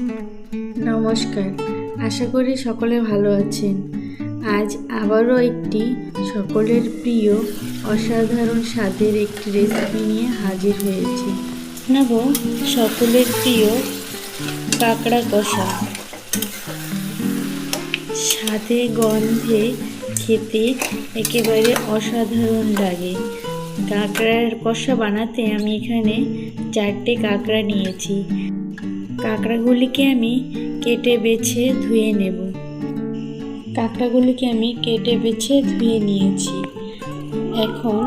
নমস্কার, আশা করি সকলে ভালো আছেন। আজ আবারও একটি সকলের প্রিয়, অসাধারণ স্বাদের একটি রেসিপি নিয়ে হাজির হয়েছি। নেব সকলের প্রিয় কাঁকড়া কষা। স্বাদে গন্ধে খেতে একেবারে অসাধারণ লাগে। কাঁকড়ার কষা বানাতে আমি এখানে চারটে কাঁকড়া নিয়েছি। কাঁকড়াগুলিকে আমি কেটে বেছে ধুয়ে নেব। কাঁকড়াগুলিকে আমি কেটে বেছে ধুয়ে নিয়েছি। এখন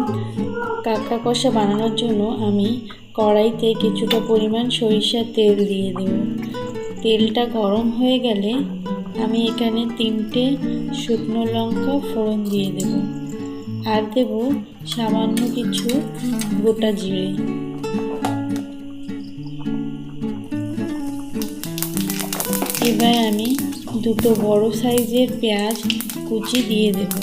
কাঁকড়া কষা বানানোর জন্য আমি কড়াইতে কিছুটা পরিমাণ সরিষার তেল দিয়ে দেব। তেলটা গরম হয়ে গেলে আমি এখানে তিনটে শুকনো লঙ্কা ফোড়ন দিয়ে দেব। আর দেব সামান্য কিছু গোটা জিরে। এবার আমি দুটো বড় সাইজের পেঁয়াজ কুচি দিয়ে দেব।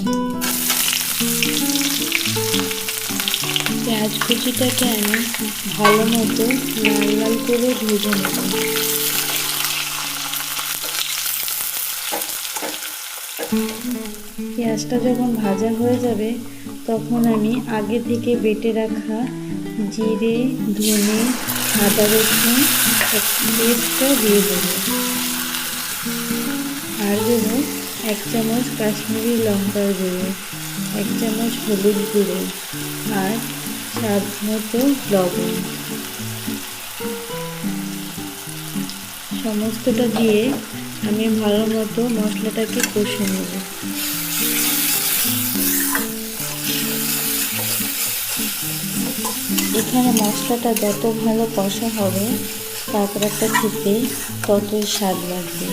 পেঁয়াজ কুচিটাকে আমি ভালো মতো লাল লাল করে ভেজে নেব। পেঁয়াজটা যখন ভাজা হয়ে যাবে, তখন আমি আগে থেকে বেটে রাখা জিরে, ধনে, আদা রসুন, পেস্টটা দিয়ে দেবো। আর দেবো এক চামচ কাশ্মীরি লঙ্কার গুঁড়ো, এক চামচ হলুদ গুঁড়ো আর স্বাদ মতো লবণ। সমস্তটা দিয়ে আমি ভালো মতো মশলাটাকে কষে নেব। এখানে মশলাটা যত ভালো কষা হবে কাঁকড়াটা খেতে ততই স্বাদ লাগবে?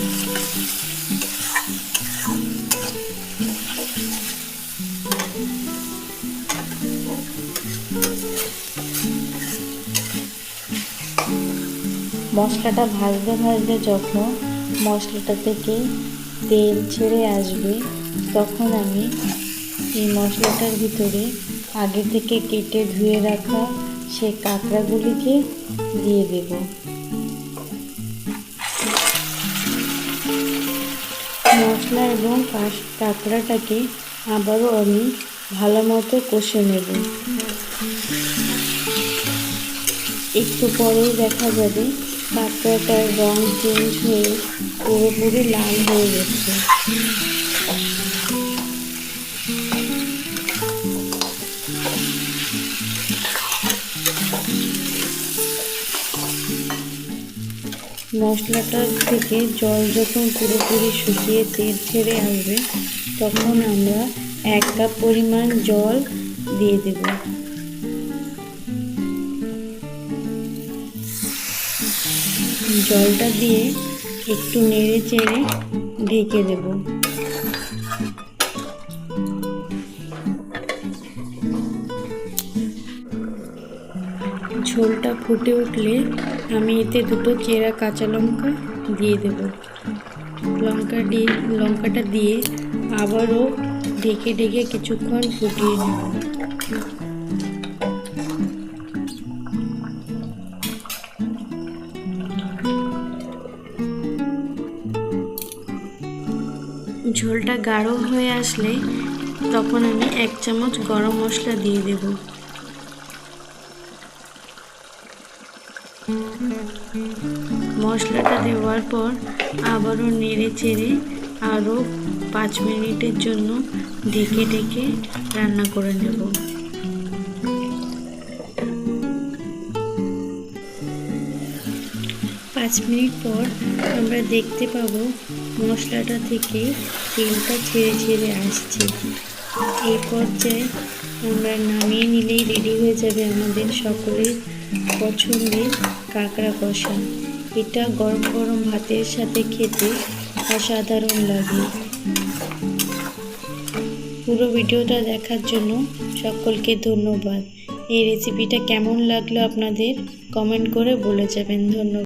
মশলাটা ভাজতে ভাজতে যখন মশলাটা থেকে তেল ছেড়ে আসবে, তখন আমি এই মশলাটার ভিতরে আগে থেকে কেটে ধুয়ে রাখা সেই কাঁকড়াগুলিকে দিয়ে দেব। মশলা এবং কাঁকড়াটাকে আবারও আমি ভালো মতো কষে নেব। একটু পরেই দেখা যাবে কাঁকড়াটার রং চেঞ্জ হয়ে পুরোপুরি লাল হয়ে গেছে। মশলাটার থেকে জল যখন পুরোপুরি শুকিয়ে তেল ছেড়ে আসবে, তখন আমরা এক কাপ পরিমাণ জল দিয়ে দেব। জলটা দিয়ে একটু নেড়ে চেড়ে ঢেকে দেব। ঝোলটা ফুটে উঠলে আমি এতে দুটো চেরা কাঁচা লঙ্কা দিয়ে দেব। লঙ্কা দিয়ে লঙ্কাটা দিয়ে আবারও ঢেকে ঢেকে কিছুক্ষণ ফুটিয়ে নেব। ঝোলটা গাঢ় হয়ে আসলে তখন আমি এক চামচ গরম মশলা দিয়ে দেব। মশলাটা দেওয়ার পর আবারও নেড়ে চেড়ে আরও পাঁচ মিনিটের জন্য ঢেকে ঢেকে রান্না করে নেব। পাঁচ মিনিট পর আমরা দেখতে পাবো মশলাটা থেকে তেলটা ছেড়ে ছেড়ে আসছে। এই পর্যায়ে আমরা নামিয়ে নিলেই রেডি হয়ে যাবে আমাদের সকলের পছন্দের কাঁকড়া কষা। এটা গরম গরম ভাতের সাথে খেতে অসাধারণ লাগে। পুরো ভিডিওটা দেখার জন্য সকলকে ধন্যবাদ। এই রেসিপিটা কেমন লাগল আপনাদের কমেন্ট করে বলে যাবেন। ধন্যবাদ।